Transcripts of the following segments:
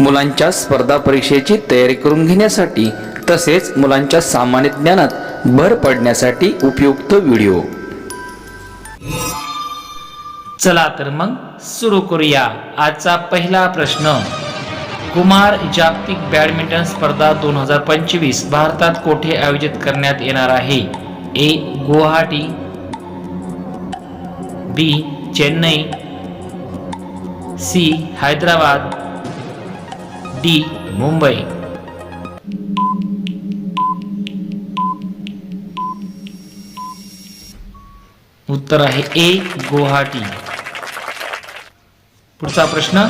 मुलांच्या स्पर्धा परीक्षेची तयारी करून घेण्यासाठी तसेच मुलांच्या सामान्य ज्ञानात भर पडण्यासाठी उपयुक्त व्हिडिओ. चला तर मग सुरू करूया आजचा पहिला प्रश्न. कुमार जागतिक बॅडमिंटन स्पर्धा दोन हजार पंचवीस भारतात कोठे आयोजित करण्यात येणार आहे? A Guwahati B Chennai C Hyderabad D Mumbai. उत्तर आहे ए गुवाहाटी. पुढचा प्रश्न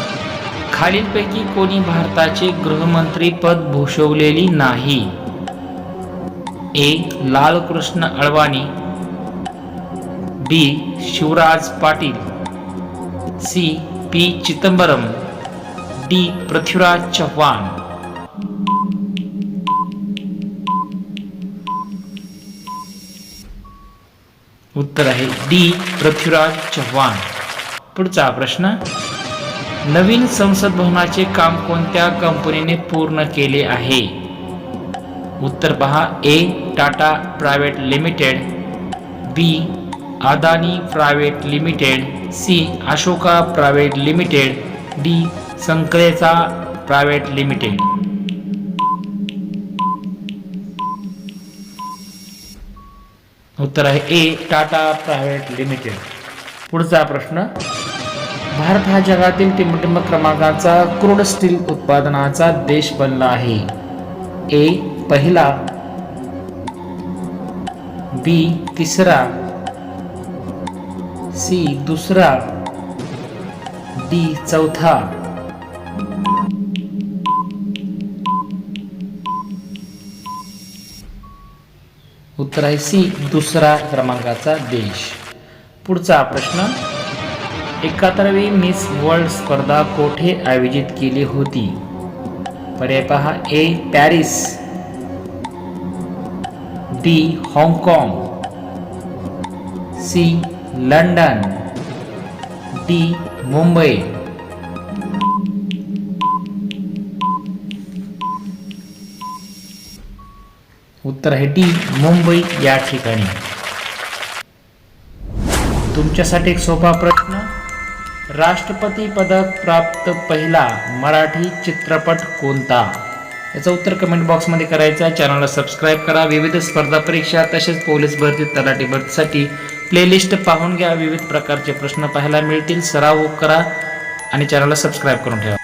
खालीलपैकी कोणी भारताचे गृहमंत्री पद भूषवलेली नाही? A Lalkrishna Advani. B Shivraj Patil. C P Chidambaram. D Prithviraj Chavan. उत्तर आहे डी पृथ्वीराज चव्हाण. पुढचा प्रश्न नवीन संसद भवनाचे काम कोणत्या कंपनीने पूर्ण केले आहे? उत्तर पहा A Tata private limited B Adani private limited C Ashoka private limited D Sankalecha private limited. उत्तर आहे ए टाटा प्रायव्हेट लिमिटेड. पुढचा प्रश्न भारत हा जगातील टिंबटिंब क्रमांकाचा क्रूड स्टील उत्पादनाचा देश बनला आहे. ए पहिला. बी तिसरा. सी दुसरा. डी चौथा. उत्तर आहे सी दुसरा क्रमांकाचा देश. पुढचा प्रश्न एकाहत्तरवी मिस वर्ल्ड स्पर्धा कोठे आयोजित केली होती? पर्याय पहा ए पॅरिस डी हाँगकाँग सी लंडन डी मुंबई. उत्तर आहे डी मुंबई या ठिकाणी. तुमच्यासाठी एक सोपा प्रश्न. राष्ट्रपती पदक प्राप्त पहिला मराठी चित्रपट कोणता? याचं उत्तर कमेंट बॉक्समध्ये करायचं आहे. चॅनलला सबस्क्राईब करा. विविध स्पर्धा परीक्षा तसेच पोलीस भरती तलाठी भरतीसाठी प्लेलिस्ट पाहून घ्या. विविध प्रकारचे प्रश्न पाहायला मिळतील. सराव करा आणि चॅनलला सबस्क्राईब करून ठेवा.